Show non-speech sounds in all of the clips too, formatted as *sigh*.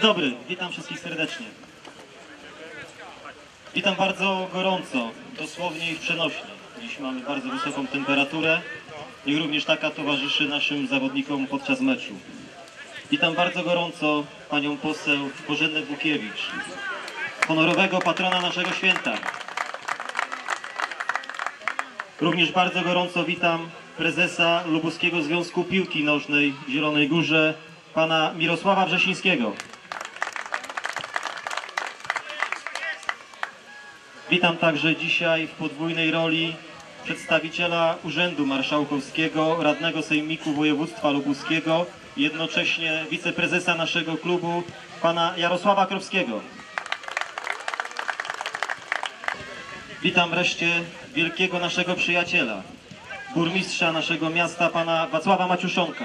dobry, witam wszystkich serdecznie. Witam bardzo gorąco, dosłownie i przenośnie. Dziś mamy bardzo wysoką temperaturę i również taka towarzyszy naszym zawodnikom podczas meczu. Witam bardzo gorąco panią poseł Bożenę Bukiewicz, honorowego patrona naszego święta. Również bardzo gorąco witam prezesa Lubuskiego Związku Piłki Nożnej w Zielonej Górze, pana Mirosława Wrzesińskiego. Witam także dzisiaj w podwójnej roli przedstawiciela Urzędu Marszałkowskiego, radnego Sejmiku Województwa Lubuskiego i jednocześnie wiceprezesa naszego klubu, pana Jarosława Krowskiego. Witam wreszcie wielkiego naszego przyjaciela, burmistrza naszego miasta, pana Wacława Maciuszonka.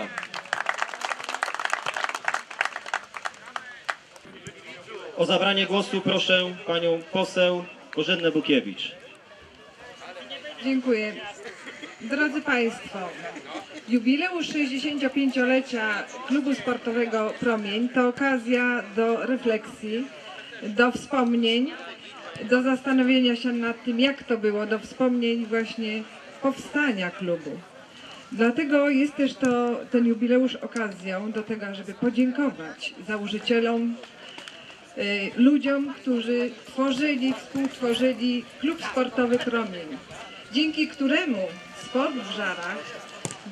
O zabranie głosu proszę panią poseł Bożennę Bukiewicz. Dziękuję. Drodzy Państwo, jubileusz 65-lecia Klubu Sportowego Promień to okazja do refleksji, do wspomnień, do zastanowienia się nad tym, jak to było, do wspomnień właśnie powstania klubu. Dlatego jest też to, ten jubileusz okazją do tego, żeby podziękować założycielom, ludziom, którzy tworzyli, współtworzyli klub sportowy Promień, dzięki któremu sport w Żarach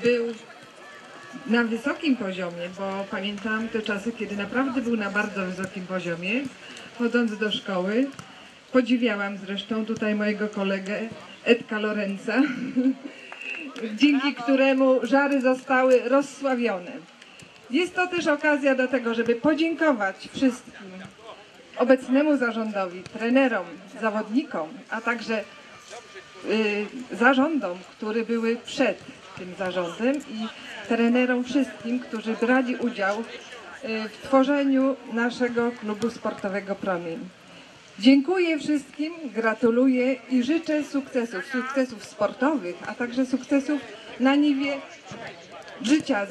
był na wysokim poziomie, bo pamiętam te czasy, kiedy naprawdę był na bardzo wysokim poziomie, chodząc do szkoły. Podziwiałam zresztą tutaj mojego kolegę Edka Lorenza, *laughs* dzięki któremu Żary zostały rozsławione. Jest to też okazja do tego, żeby podziękować wszystkim obecnemu zarządowi, trenerom, zawodnikom, a także y, zarządom, które były przed tym zarządem i trenerom wszystkim, którzy brali udział y, w tworzeniu naszego klubu sportowego Promień. Dziękuję wszystkim, gratuluję i życzę sukcesów, sukcesów sportowych, a także sukcesów na niwie życia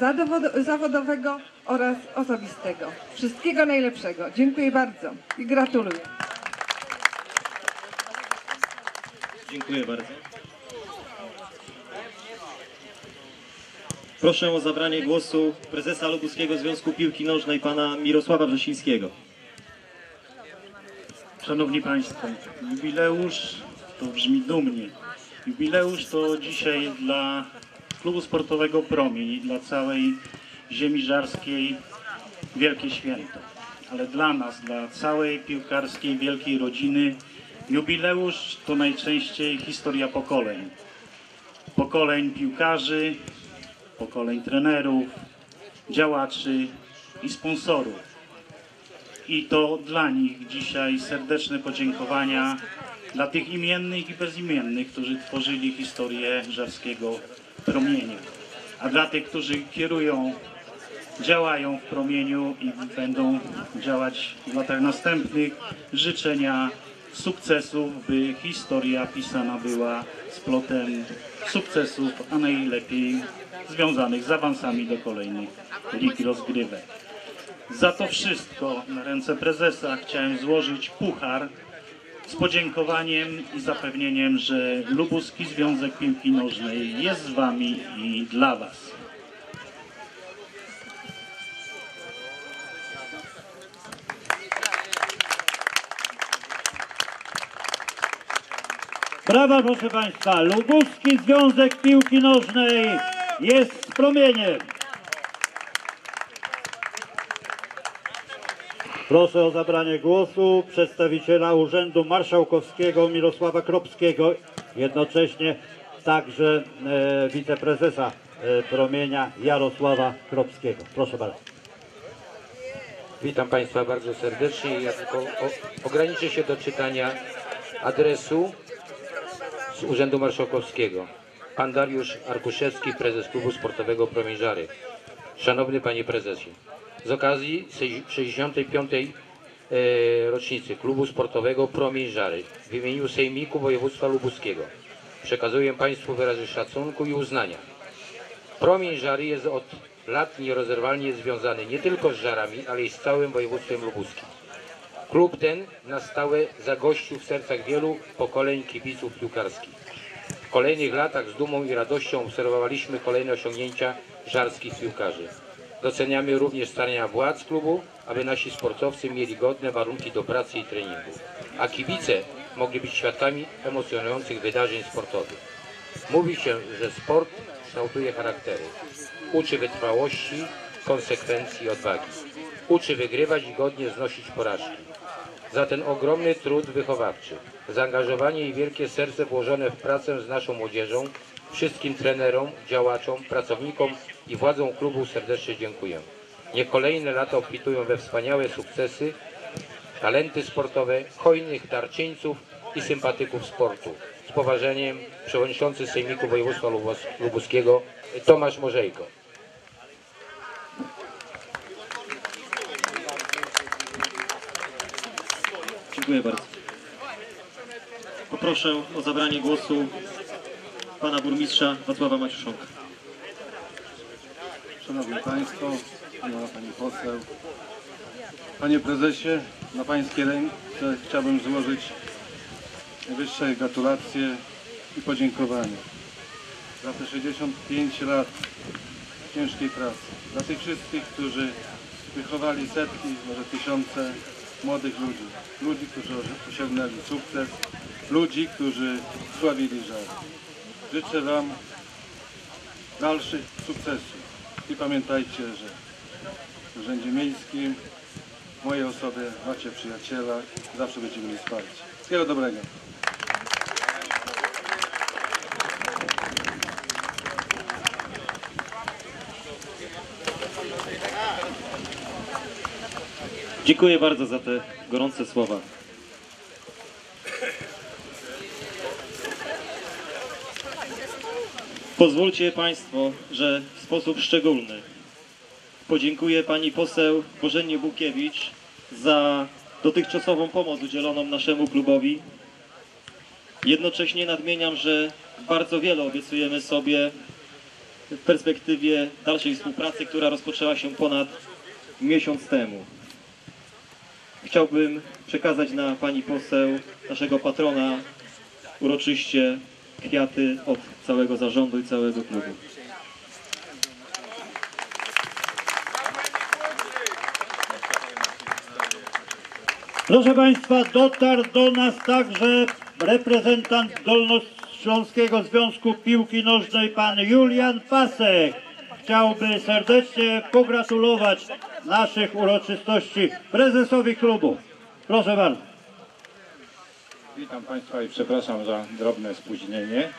zawodowego oraz osobistego. Wszystkiego najlepszego. Dziękuję bardzo i gratuluję. Dziękuję bardzo. Proszę o zabranie głosu prezesa Lubuskiego Związku Piłki Nożnej pana Mirosława Wrzesińskiego. Szanowni Państwo, jubileusz to brzmi dumnie. Jubileusz to dzisiaj dla klubu sportowego Promień i dla całej ziemi żarskiej wielkie święto. Ale dla nas, dla całej piłkarskiej wielkiej rodziny, jubileusz to najczęściej historia pokoleń. Pokoleń piłkarzy, pokoleń trenerów, działaczy i sponsorów. I to dla nich dzisiaj serdeczne podziękowania dla tych imiennych i bezimiennych, którzy tworzyli historię żarskiego promienia. A dla tych, którzy kierują, działają w promieniu i będą działać w latach następnych, życzenia sukcesów, by historia pisana była splotem sukcesów, a najlepiej związanych z awansami do kolejnych lig rozgrywek. Za to wszystko na ręce prezesa chciałem złożyć puchar z podziękowaniem i zapewnieniem, że Lubuski Związek Piłki Nożnej jest z Wami i dla Was. Brawa proszę Państwa, Lubuski Związek Piłki Nożnej jest z promieniem. Proszę o zabranie głosu przedstawiciela Urzędu Marszałkowskiego Mirosława Kropskiego, jednocześnie także e, wiceprezesa e, promienia Jarosława Kropskiego. Proszę bardzo. Witam Państwa bardzo serdecznie. Ja tylko o, ograniczę się do czytania adresu z Urzędu Marszałkowskiego. Pan Dariusz Arkuszewski, prezes Klubu Sportowego Promień Żary. Szanowny Panie Prezesie, z okazji 65. e, rocznicy Klubu Sportowego Promień Żary w imieniu Sejmiku Województwa Lubuskiego przekazuję Państwu wyrazy szacunku i uznania Promień Żary jest od lat nierozerwalnie związany nie tylko z Żarami, ale i z całym województwem lubuskim. Klub ten na stałe zagościł w sercach wielu pokoleń kibiców piłkarskich. W kolejnych latach z dumą i radością obserwowaliśmy kolejne osiągnięcia żarskich piłkarzy. Doceniamy również starania władz klubu, aby nasi sportowcy mieli godne warunki do pracy i treningu, a kibice mogli być świadkami emocjonujących wydarzeń sportowych. Mówi się, że sport kształtuje charaktery, uczy wytrwałości, konsekwencji i odwagi, uczy wygrywać i godnie znosić porażki. Za ten ogromny trud wychowawczy, zaangażowanie i wielkie serce włożone w pracę z naszą młodzieżą, wszystkim trenerom, działaczom, pracownikom i władzom klubu serdecznie dziękuję. Niech kolejne lata obfitują we wspaniałe sukcesy, talenty sportowe, hojnych darczyńców i sympatyków sportu. Z poważeniem przewodniczący Sejmiku Województwa Lubuskiego Tomasz Morzejko. Dziękuję bardzo. Poproszę o zabranie głosu pana burmistrza Wacława Maciuszonka. Szanowni Państwo, Szanowna Pani Poseł, Panie Prezesie, na Pańskie ręce chciałbym złożyć najwyższe gratulacje i podziękowania za te 65 lat ciężkiej pracy. Dla tych wszystkich, którzy wychowali setki, może tysiące młodych ludzi. Ludzi, którzy osiągnęli sukces, ludzi, którzy sławili żar. Życzę Wam dalszych sukcesów. I pamiętajcie, że w Urzędzie Miejskim w mojej osobie macie przyjaciela, zawsze będziemy mieli wsparcie. Wszystkiego dobrego. Dziękuję bardzo za te gorące słowa. Pozwólcie Państwo, że w sposób szczególny podziękuję Pani poseł Bożenie Bukiewicz za dotychczasową pomoc udzieloną naszemu klubowi. Jednocześnie nadmieniam, że bardzo wiele obiecujemy sobie w perspektywie dalszej współpracy, która rozpoczęła się ponad miesiąc temu. Chciałbym przekazać na pani poseł, naszego patrona, uroczyście kwiaty od całego zarządu i całego klubu. Proszę Państwa, dotarł do nas także reprezentant Dolnośląskiego Związku Piłki Nożnej, pan Julian Pasek. Chciałby serdecznie pogratulować naszych uroczystości prezesowi klubu. Proszę bardzo. Witam Państwa i przepraszam za drobne spóźnienie.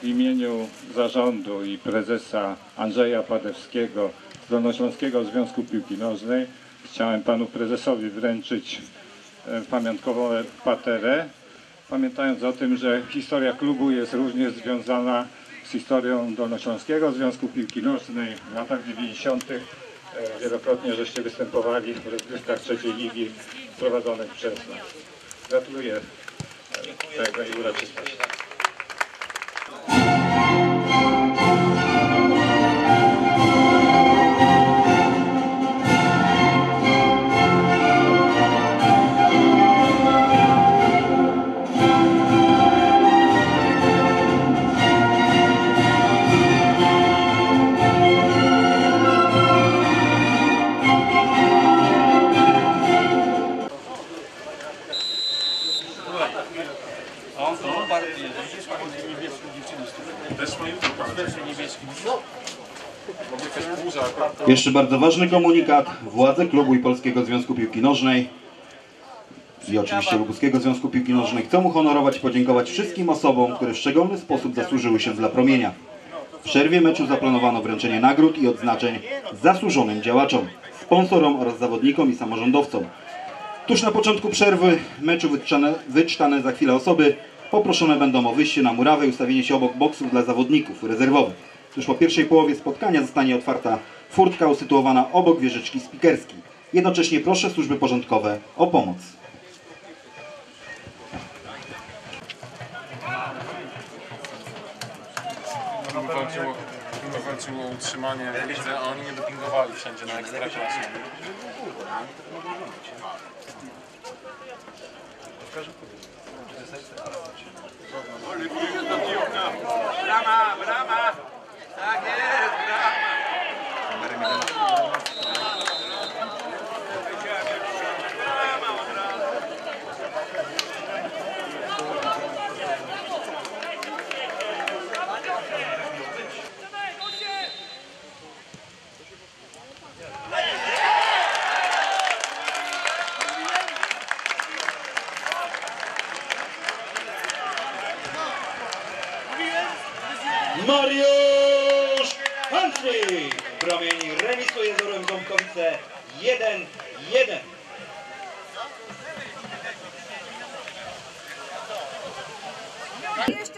W imieniu zarządu i prezesa Andrzeja Padewskiego z Dolnośląskiego Związku Piłki Nożnej chciałem Panu Prezesowi wręczyć e, pamiątkową paterę, pamiętając o tym, że historia klubu jest również związana z historią Dolnośląskiego Związku Piłki Nożnej w latach 90. E, Wielokrotnie żeście występowali w rozgrywkach trzeciej ligi prowadzonych przez nas. Gratuluję e, tego i uroczystości. Jeszcze bardzo ważny komunikat. Władze klubu i Polskiego Związku Piłki Nożnej i oczywiście Lubuskiego Związku Piłki Nożnej chcą uhonorować i podziękować wszystkim osobom, które w szczególny sposób zasłużyły się dla promienia. W przerwie meczu zaplanowano wręczenie nagród i odznaczeń zasłużonym działaczom, sponsorom oraz zawodnikom i samorządowcom. Tuż na początku przerwy meczu wyczytane, wyczytane za chwilę osoby poproszone będą o wyjście na murawę i ustawienie się obok boksów dla zawodników rezerwowych. Tuż po pierwszej połowie spotkania zostanie otwarta furtka usytuowana obok wieżyczki spikerskiej. Jednocześnie proszę służby porządkowe o pomoc. walczyło, walczyło walczyło o utrzymanie w lidze, a oni nie dopingowali wszędzie na ekstraklasie. Mariusz Hanslik! Promień remisuje z Orłem Ząbkowice 1-1.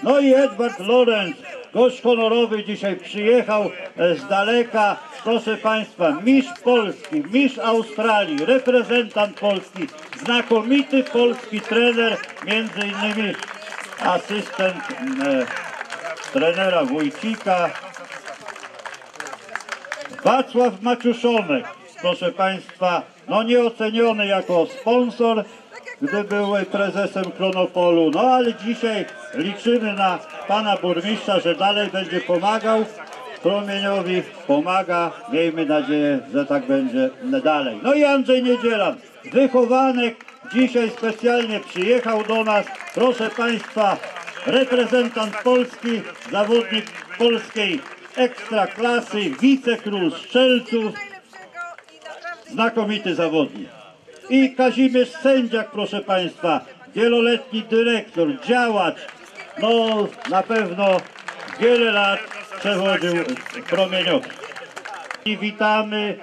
No i Edward Lorenz, gość honorowy dzisiaj przyjechał e, z daleka. Proszę Państwa, mistrz Polski, mistrz Australii, reprezentant Polski, znakomity polski trener, między innymi asystent e, trenera Wójcika, Wacław Maciuszonek, proszę Państwa, no nieoceniony jako sponsor, gdy był prezesem Kronopolu. No ale dzisiaj liczymy na pana burmistrza, że dalej będzie pomagał Promieniowi, pomaga, miejmy nadzieję, że tak będzie dalej. No i Andrzej Niedzielan, wychowanek, dzisiaj specjalnie przyjechał do nas, proszę Państwa, reprezentant Polski, zawodnik polskiej ekstraklasy, wicekról Strzelców, znakomity zawodnik. I Kazimierz Sędziak, proszę Państwa, wieloletni dyrektor, działacz, no na pewno wiele lat przewodził promieniowy. I witamy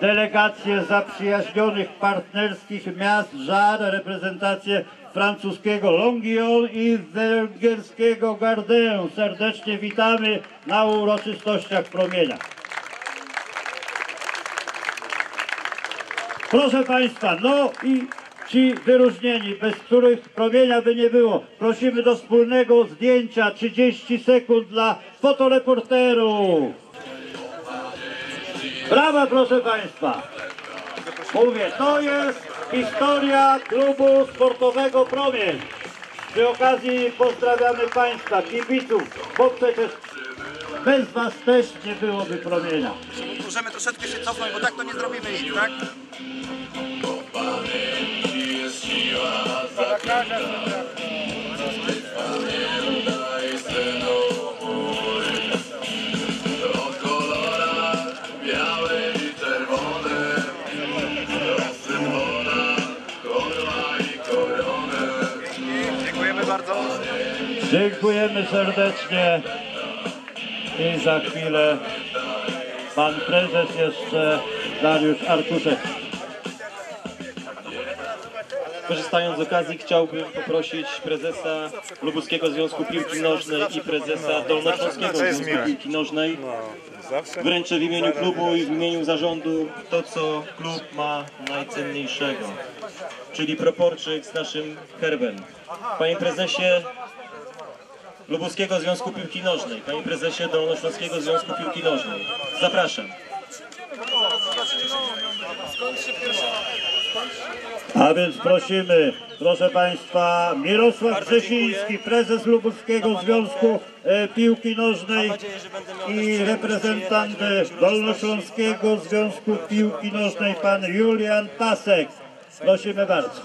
delegację zaprzyjaźnionych partnerskich miast Żar, reprezentację francuskiego Longuillon i węgierskiego Gardin. Serdecznie witamy na uroczystościach promienia. Proszę Państwa, no i ci wyróżnieni, bez których promienia by nie było. Prosimy do wspólnego zdjęcia 30 sekund dla fotoreporterów. Brawa proszę Państwa. Mówię, to jest historia klubu sportowego Promień. Przy okazji pozdrawiamy Państwa, kibiców, bo przecież bez Was też nie byłoby promienia. Możemy troszeczkę się cofnąć, bo tak to nie zrobimy nic, tak? Dziękujemy Dziękujemy serdecznie i za chwilę pan prezes jeszcze Dariusz Arkuszewski. Korzystając z okazji chciałbym poprosić prezesa Lubuskiego Związku Piłki Nożnej i prezesa Dolnośląskiego Związku Piłki Nożnej. Wręczę w imieniu klubu i w imieniu zarządu to, co klub ma najcenniejszego, czyli proporczyk z naszym herbem. Panie prezesie Lubuskiego Związku Piłki Nożnej, panie prezesie Dolnośląskiego Związku Piłki Nożnej, zapraszam. A więc prosimy, proszę Państwa, Mirosław Grzesiński, prezes Lubuskiego Związku e, Piłki Nożnej i reprezentant e, Dolnośląskiego Związku Piłki Nożnej, pan Julian Pasek. Prosimy bardzo.